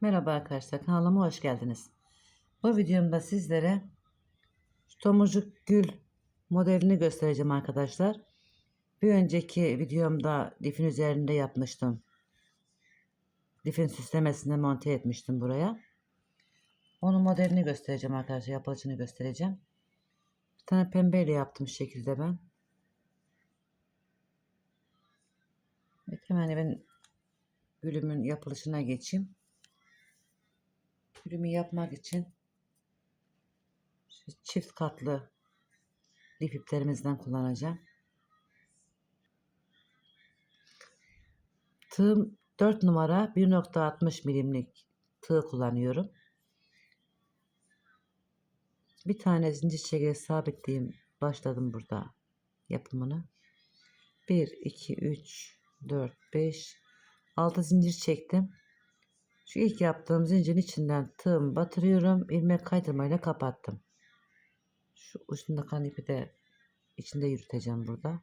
Merhaba arkadaşlar kanalıma hoş geldiniz. Bu videomda sizlere tomurcuk gül modelini göstereceğim arkadaşlar. Bir önceki videomda lifin üzerinde yapmıştım. Lifin süslemesine monte etmiştim buraya. Onun modelini göstereceğim arkadaşlar. Yapılışını göstereceğim. Bir tane pembeyle yaptım şekilde ben. Evet, hemen ben gülümün yapılışına geçeyim. Gülümü yapmak için çift katlı lif iplerimizden kullanacağım. Tığım 4 numara 1.60 milimlik tığ kullanıyorum. Bir tane zincir çekerek sabitleyeyim. Başladım burada yapımını. 1, 2, 3, 4, 5, 6 zincir çektim. Şu ilk yaptığım zincirin içinden tığımı batırıyorum. ilmek kaydırmayla kapattım. Şu ucunda kan ipi de içinde yürüteceğim burada.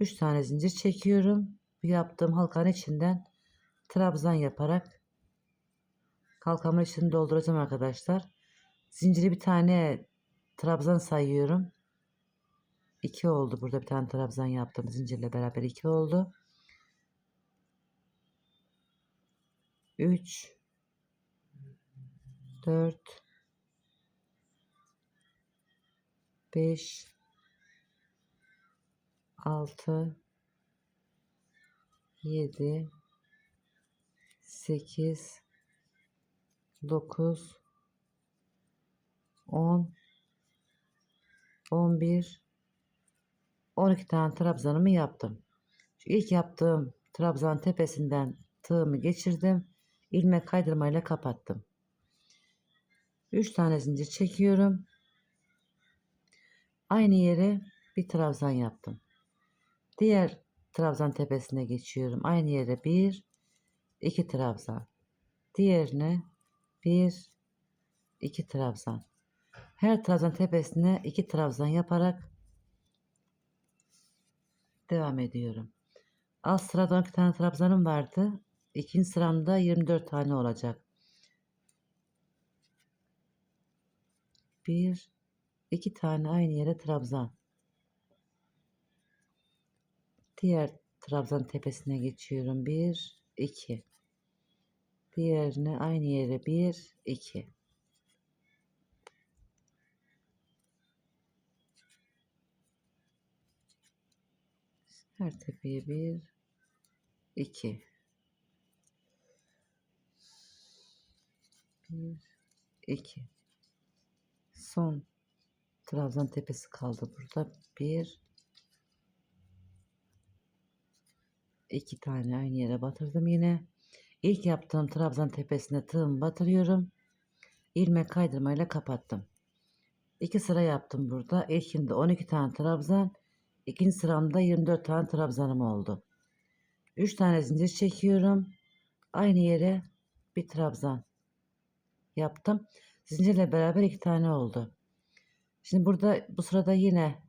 3 tane zincir çekiyorum. Bu yaptığım halkanın içinden trabzan yaparak halkamın içini dolduracağım arkadaşlar. Zinciri bir tane trabzan sayıyorum. 2 oldu. Burada bir tane trabzan yaptım. Zincirle beraber 2 oldu. 3 4 5 6 7 8 9 10 11 12 tane trabzanımı yaptım. Şu ilk yaptığım trabzan tepesinden tığımı geçirdim. İlmek kaydırmayla kapattım. 3 tane zincir çekiyorum. Aynı yere bir trabzan yaptım. Diğer trabzan tepesine geçiyorum. Aynı yere bir, iki trabzan. Diğerine bir, iki trabzan. Her trabzan tepesine iki trabzan yaparak devam ediyorum. Alt sırada 12 tane trabzanım vardı. İkinci sıramda 24 tane olacak. Bir, iki tane aynı yere trabzan. Diğer trabzan tepesine geçiyorum. Bir, iki. Diğerine aynı yere bir, iki. Her tepeye bir, iki. Bir, iki. Son trabzan tepesi kaldı burada. Bir, iki tane aynı yere batırdım yine. İlk yaptığım trabzan tepesine tığımı batırıyorum. ilmek kaydırmayla kapattım. İki sıra yaptım burada. İlkinde 12 tane trabzan, ikinci sıramda 24 tane trabzanım oldu. 3 tane zincir çekiyorum. Aynı yere bir trabzan yaptım. Zincirle beraber iki tane oldu. Şimdi burada bu sırada yine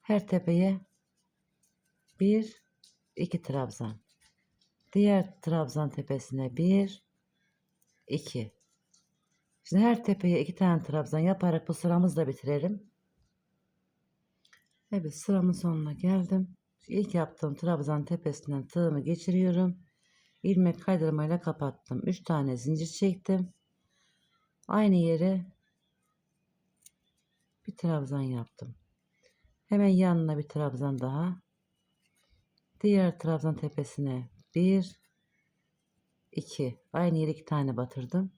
her tepeye bir iki trabzan. Diğer trabzan tepesine bir iki. Şimdi her tepeye iki tane trabzan yaparak bu sıramızı da bitirelim. Evet sıramın sonuna geldim. İlk yaptığım trabzan tepesinden tığımı geçiriyorum. ilmek kaydırmayla kapattım. 3 tane zincir çektim. Aynı yere bir trabzan yaptım. Hemen yanına bir trabzan daha. Diğer trabzan tepesine bir, iki. Aynı yere iki tane batırdım.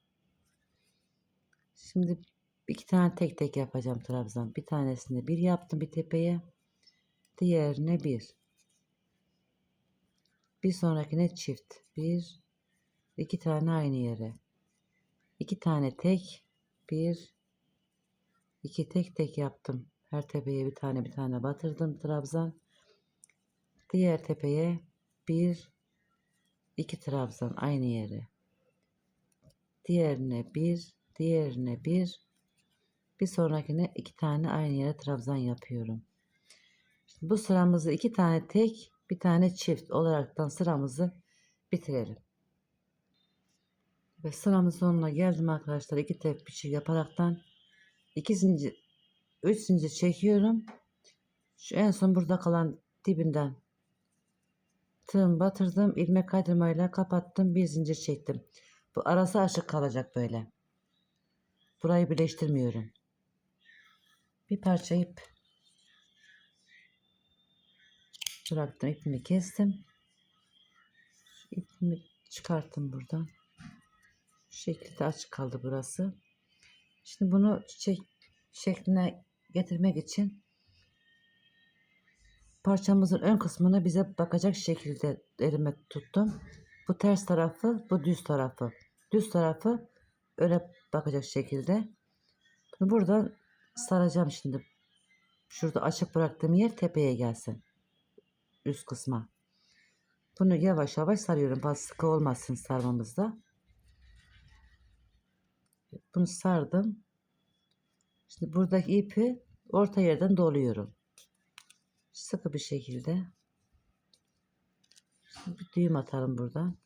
Şimdi iki tane tek tek yapacağım trabzan. Bir tanesinde bir yaptım bir tepeye. Diğerine bir. Bir sonrakine çift. Bir, iki tane aynı yere. İki tane tek, bir, iki tek tek yaptım. Her tepeye bir tane bir tane batırdım trabzan. Diğer tepeye bir, iki trabzan aynı yere. Diğerine bir, diğerine bir, bir sonrakine iki tane aynı yere trabzan yapıyorum. Şimdi bu sıramızı iki tane tek, bir tane çift olaraktan sıramızı bitirelim. Ve sıramın sonuna geldim arkadaşlar. İki tek biçi yaparaktan iki zincir, üç zincir çekiyorum. Şu en son burada kalan dibinden tığım batırdım. ilmek kaydırmayla kapattım. Bir zincir çektim. Bu arası açık kalacak böyle. Burayı birleştirmiyorum. Bir parça ip bıraktım. ipini kestim. İpimi çıkarttım buradan. Şu şekilde açık kaldı burası. Şimdi bunu çiçek şekline getirmek için parçamızın ön kısmını bize bakacak şekilde elime tuttum. Bu ters tarafı, bu düz tarafı. Düz tarafı öyle bakacak şekilde. Bunu buradan saracağım şimdi. Şurada açık bıraktığım yer tepeye gelsin. Üst kısma. Bunu yavaş yavaş sarıyorum. Fazla sıkı olmasın sarmamızda. Bunu sardım. Şimdi buradaki ipi orta yerden doluyorum. Sıkı bir şekilde. Şimdi bir düğüm atalım buradan.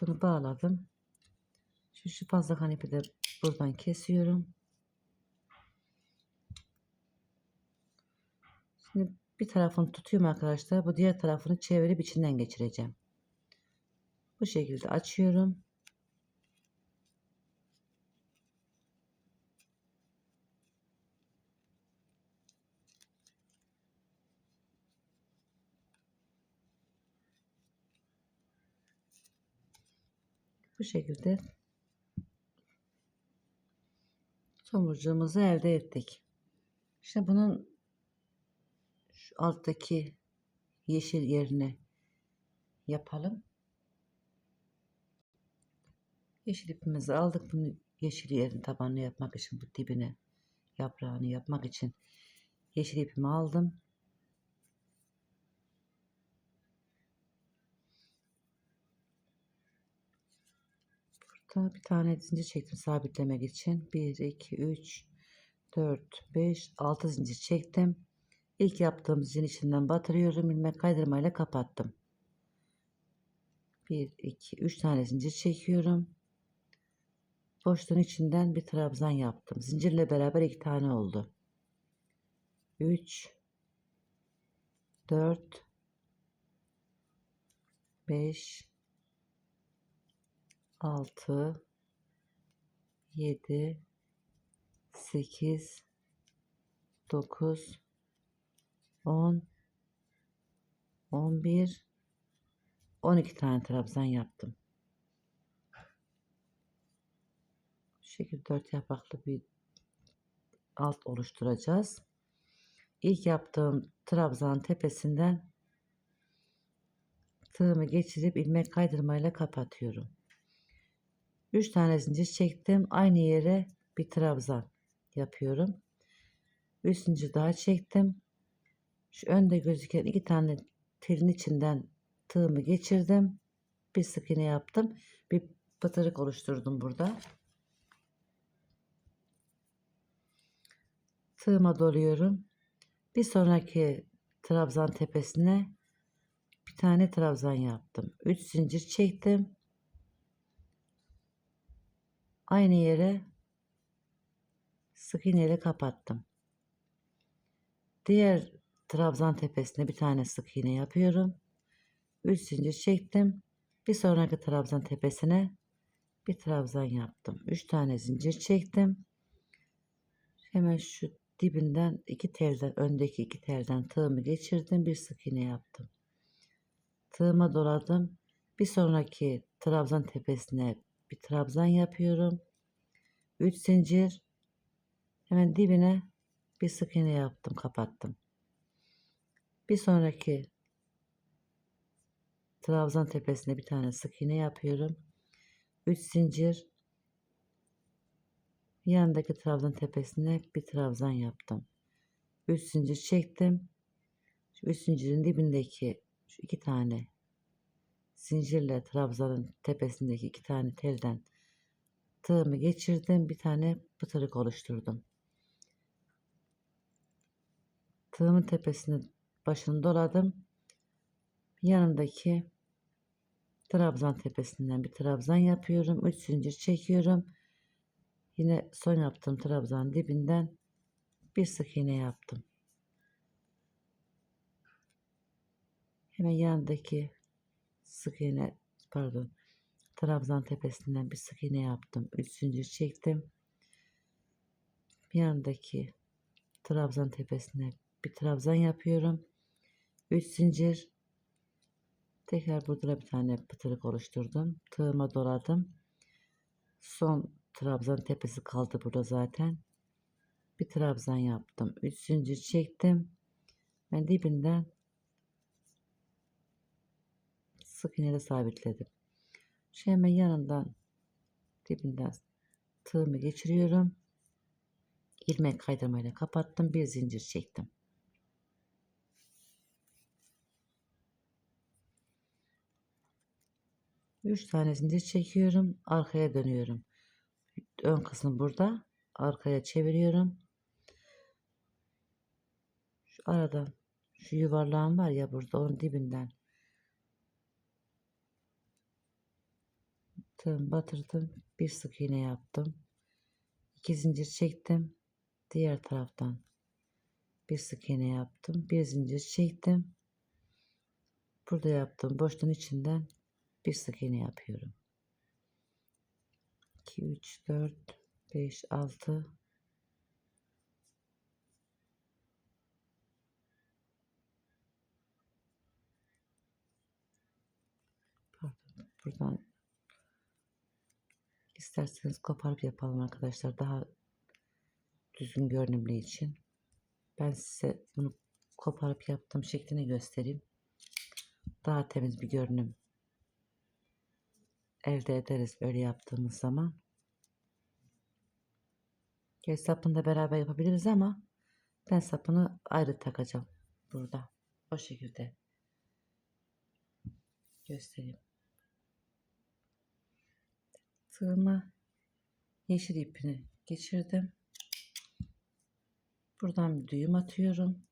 Bunu bağladım. Şu, şu fazla kanepi de buradan kesiyorum. Şimdi bir tarafını tutuyorum arkadaşlar. Bu diğer tarafını çevirip içinden geçireceğim. Bu şekilde açıyorum. Bu şekilde tomurcuğumuzu elde ettik. İşte bunun şu alttaki yeşil yerine yapalım. Yeşil ipimizi aldık. Bunu yeşil yerin tabanını yapmak için bu dibine yaprağını yapmak için yeşil ipimi aldım. Burada bir tane zincir çektim sabitlemek için. 1, 2, 3, 4, 5, 6 zincir çektim. İlk yaptığım zincirin içinden batırıyorum. ilmek kaydırmayla kapattım. 1, 2, 3 tane zincir çekiyorum. Boşluğun içinden bir trabzan yaptım. Zincirle beraber iki tane oldu. 3, 4, 5, 6 7 8 9 10 11 12 tane trabzan yaptım. Şu şekilde 4 yapraklı bir alt oluşturacağız. İlk yaptığım trabzan tepesinden tığımı geçirip ilmek kaydırmayla kapatıyorum. 3 tane zincir çektim. Aynı yere bir trabzan yapıyorum. 3 zincir daha çektim. Şu önde gözüken iki tane telin içinden tığımı geçirdim. Bir sık iğne yaptım. Bir pıtırık oluşturdum burada. Tığıma doluyorum. Bir sonraki trabzan tepesine bir tane trabzan yaptım. 3 zincir çektim aynı yere sık iğneyle kapattım. Diğer trabzan tepesine bir tane sık iğne yapıyorum. 3 zincir çektim. Bir sonraki trabzan tepesine bir trabzan yaptım. 3 tane zincir çektim. Hemen şu dibinden iki telden öndeki iki telden tığımı geçirdim. Bir sık iğne yaptım. Tığıma doladım. Bir sonraki trabzan tepesine bir trabzan yapıyorum. 3 zincir hemen dibine bir sık iğne yaptım kapattım. Bir sonraki trabzan tepesine bir tane sık iğne yapıyorum. 3 zincir yanındaki trabzan tepesine bir trabzan yaptım. 3 zincir çektim. Şu 3 zincirin dibindeki şu iki tane zincirle trabzanın tepesindeki iki tane telden tığımı geçirdim bir tane pıtırık oluşturdum Tığımın tepesini başını doladım. Yanındaki trabzan tepesinden bir trabzan yapıyorum. 3 zincir çekiyorum. Yine son yaptığım trabzan dibinden bir sık iğne yaptım. Hemen yanındaki sık iğne pardon trabzan tepesinden bir sık iğne yaptım. 3 zincir çektim. Yanındaki trabzan tepesine bir trabzan yapıyorum. 3 zincir tekrar burada da bir tane pıtırık oluşturdum. Tığıma doladım. Son trabzan tepesi kaldı burada zaten. Bir trabzan yaptım. 3 zincir çektim. Ben dibinden sık iğneyle sabitledim. Şu hemen yanından dibinden tığımı geçiriyorum. ilmek kaydırmayla kapattım. Bir zincir çektim. Üç tane zincir çekiyorum. Arkaya dönüyorum. Ön kısmı burada. Arkaya çeviriyorum. Şu aradan şu yuvarlağım var ya burada onun dibinden tığım batırdım. Bir sık iğne yaptım. İki zincir çektim. Diğer taraftan bir sık iğne yaptım. Bir zincir çektim. Burada yaptığım boşluğun içinden bir sık iğne yapıyorum. 2 3 4 5 6 Pardon, buradan isterseniz koparıp yapalım arkadaşlar daha düzgün görünümlü için. Ben size bunu koparıp yaptığım şeklini göstereyim. Daha temiz bir görünüm elde ederiz öyle yaptığımız zaman. Göz sapını da beraber yapabiliriz ama ben sapını ayrı takacağım burada. O şekilde göstereyim. Tığıma yeşil ipini geçirdim. Buradan bir düğüm atıyorum.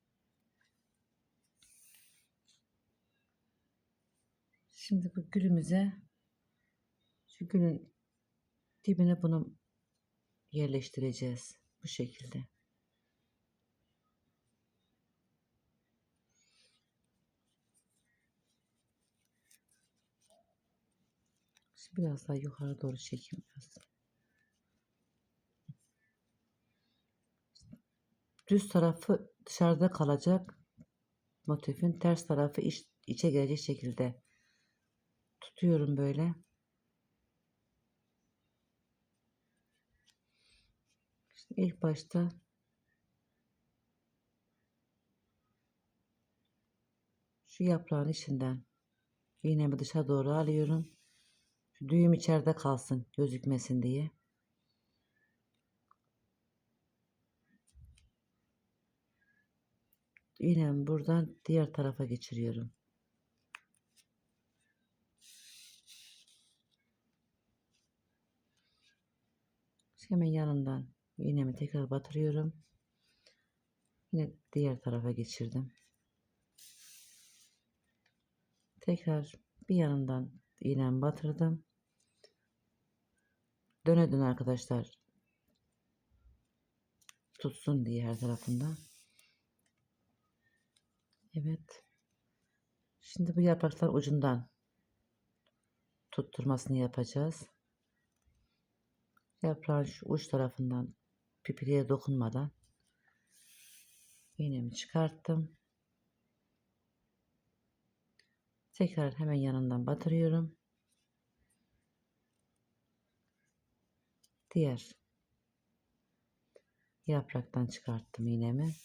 Şimdi bu gülümüze şu gülün dibine bunu yerleştireceğiz. Bu şekilde. Şimdi biraz daha yukarı doğru çekeyim biraz. Düz tarafı dışarıda kalacak. Motifin ters tarafı iç, içe gelecek şekilde tutuyorum böyle. İlk başta şu yaprağın içinden iğnemi dışa doğru alıyorum. Şu düğüm içeride kalsın gözükmesin diye. İğnemi buradan diğer tarafa geçiriyorum. Hemen yanından iğnemi tekrar batırıyorum. Yine diğer tarafa geçirdim. Tekrar bir yanından iğnemi batırdım. Döne dön arkadaşlar. Tutsun diye her tarafında. Evet. Şimdi bu yapraklar ucundan tutturmasını yapacağız. Yaprağın şu uç tarafından pipiliğe dokunmadan iğnemi çıkarttım. Tekrar hemen yanından batırıyorum. Diğer yapraktan çıkarttım iğnemi.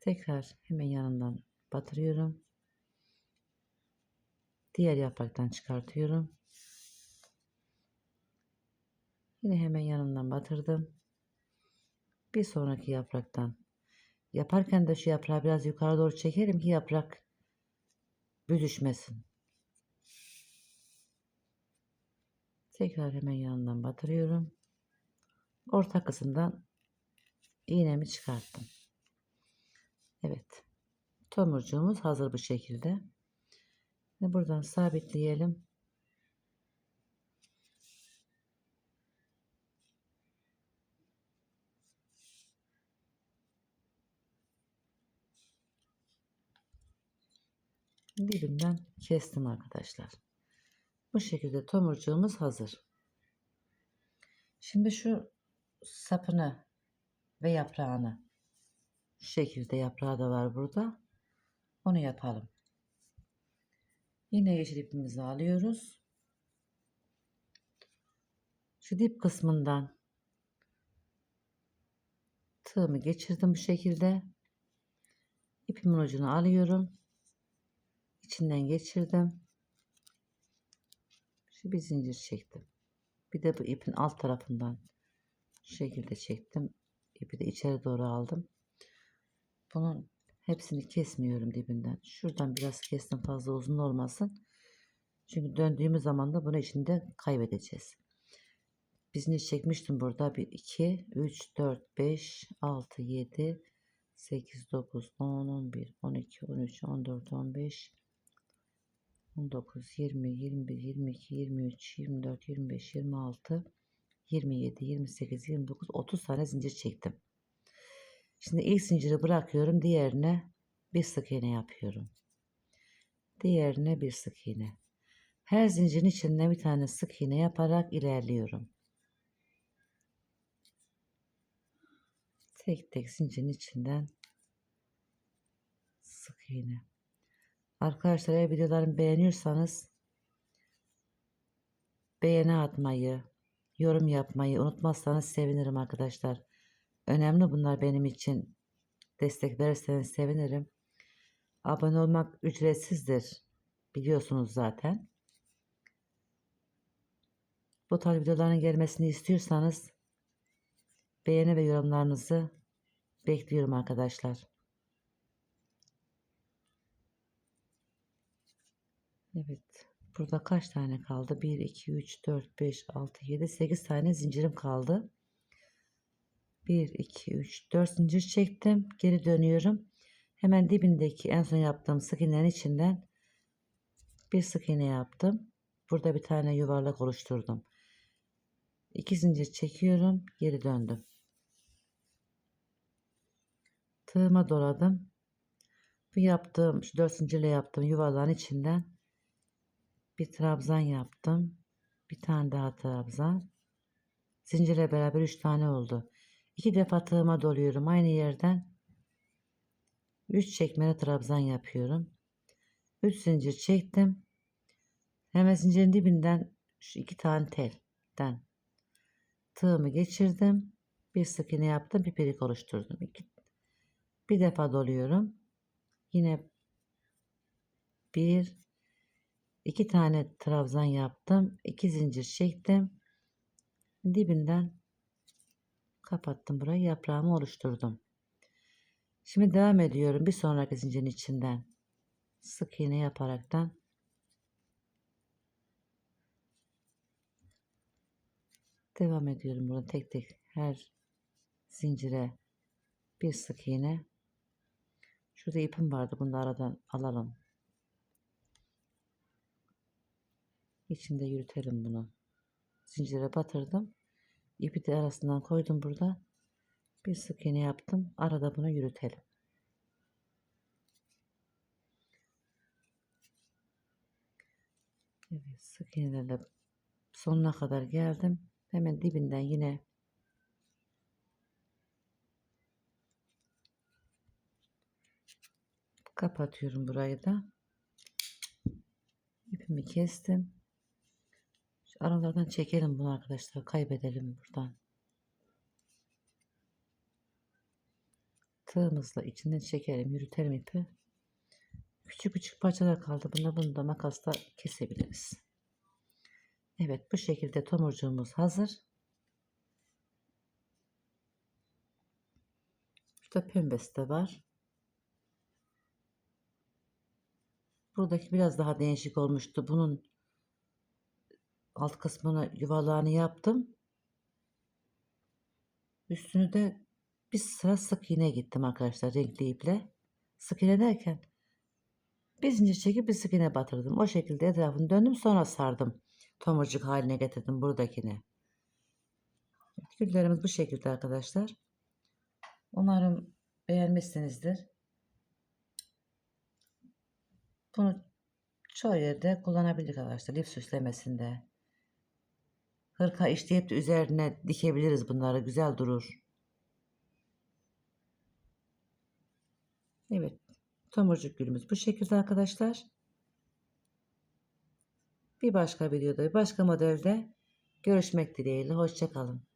Tekrar hemen yanından batırıyorum. Diğer yapraktan çıkartıyorum. Yine hemen yanından batırdım. Bir sonraki yapraktan. Yaparken de şu yaprağı biraz yukarı doğru çekerim ki yaprak büzüşmesin. Tekrar hemen yanından batırıyorum. Orta kısımdan iğnemi çıkarttım. Evet. Tomurcuğumuz hazır bu şekilde. Ve buradan sabitleyelim. Dibinden kestim arkadaşlar. Bu şekilde tomurcuğumuz hazır. Şimdi şu sapını ve yaprağını şu şekilde yaprağı da var burada. Onu yapalım. Yine yeşil ipimizi alıyoruz. Şu dip kısmından tığımı geçirdim bu şekilde. İpimin ucunu alıyorum içinden geçirdim. Şu bir zincir çektim. Bir de bu ipin alt tarafından şu şekilde çektim. İpi de içeri doğru aldım. Bunun hepsini kesmiyorum dibinden. Şuradan biraz kestim fazla uzun olmasın. Çünkü döndüğümüz zaman da bunu içinde kaybedeceğiz. Bir zincir çekmiştim burada. 1, 2, 3, 4, 5, 6, 7, 8, 9, 10, 11, 12, 13, 14, 15, 19, 20, 21, 22, 23, 24, 25, 26, 27, 28, 29, 30 tane zincir çektim. Şimdi ilk zinciri bırakıyorum. Diğerine bir sık iğne yapıyorum. Diğerine bir sık iğne. Her zincirin içinde bir tane sık iğne yaparak ilerliyorum. Tek tek zincirin içinden sık iğne. Arkadaşlar eğer videolarımı beğeniyorsanız beğeni atmayı, yorum yapmayı unutmazsanız sevinirim arkadaşlar. Önemli bunlar benim için. Destek verirseniz sevinirim. Abone olmak ücretsizdir. Biliyorsunuz zaten. Bu tarz videoların gelmesini istiyorsanız beğeni ve yorumlarınızı bekliyorum arkadaşlar. Evet. Burada kaç tane kaldı? 1, 2, 3, 4, 5, 6, 7, 8 tane zincirim kaldı. 1, 2, 3, 4 zincir çektim. Geri dönüyorum. Hemen dibindeki en son yaptığım sık iğnenin içinden bir sık iğne yaptım. Burada bir tane yuvarlak oluşturdum. 2 zincir çekiyorum. Geri döndüm. Tığıma doladım. Bu yaptığım, şu 4 zincirle yaptığım yuvarlağın içinden bir trabzan yaptım. Bir tane daha trabzan. Zincirle beraber 3 tane oldu. 2 defa tığıma doluyorum. Aynı yerden 3 çekmeli trabzan yapıyorum. 3 zincir çektim. Hemen zincirin dibinden şu iki tane telden tığımı geçirdim. Bir sık iğne yaptım. Bir perik oluşturdum. İki, bir defa doluyorum. Yine bir 2 tane trabzan yaptım. 2 zincir çektim. Dibinden kapattım burayı. Yaprağımı oluşturdum. Şimdi devam ediyorum. Bir sonraki zincirin içinden sık iğne yaparaktan devam ediyorum. Burada tek tek her zincire bir sık iğne. Şurada ipim vardı. Bunu da aradan alalım. İçinde yürütelim bunu. Zincire batırdım. İpi de arasından koydum burada. Bir sık iğne yaptım. Arada bunu yürütelim. Evet sık iğnelerle sonuna kadar geldim. Hemen dibinden yine kapatıyorum burayı da. İpimi kestim. Aralardan çekelim bunu arkadaşlar. Kaybedelim buradan. Tığımızla içinden çekelim. Yürütelim ipi. Küçük küçük parçalar kaldı. Bunu, bunu da makasla kesebiliriz. Evet bu şekilde tomurcuğumuz hazır. Şurada pembesi de var. Buradaki biraz daha değişik olmuştu. Bunun alt kısmına yuvarlağını yaptım. Üstünü de bir sıra sık iğne gittim arkadaşlar renkli iple. sık iğne derken bir zincir çekip bir sık iğne batırdım. O şekilde etrafını döndüm sonra sardım. Tomurcuk haline getirdim buradakini. Güllerimiz bu şekilde arkadaşlar. Umarım beğenmişsinizdir. Bunu çoğu yerde kullanabilir arkadaşlar. Lif süslemesinde. Hırka işleyip de üzerine dikebiliriz bunları. Güzel durur. Evet. Tomurcuk gülümüz bu şekilde arkadaşlar. Bir başka videoda, bir başka modelde görüşmek dileğiyle. Hoşçakalın.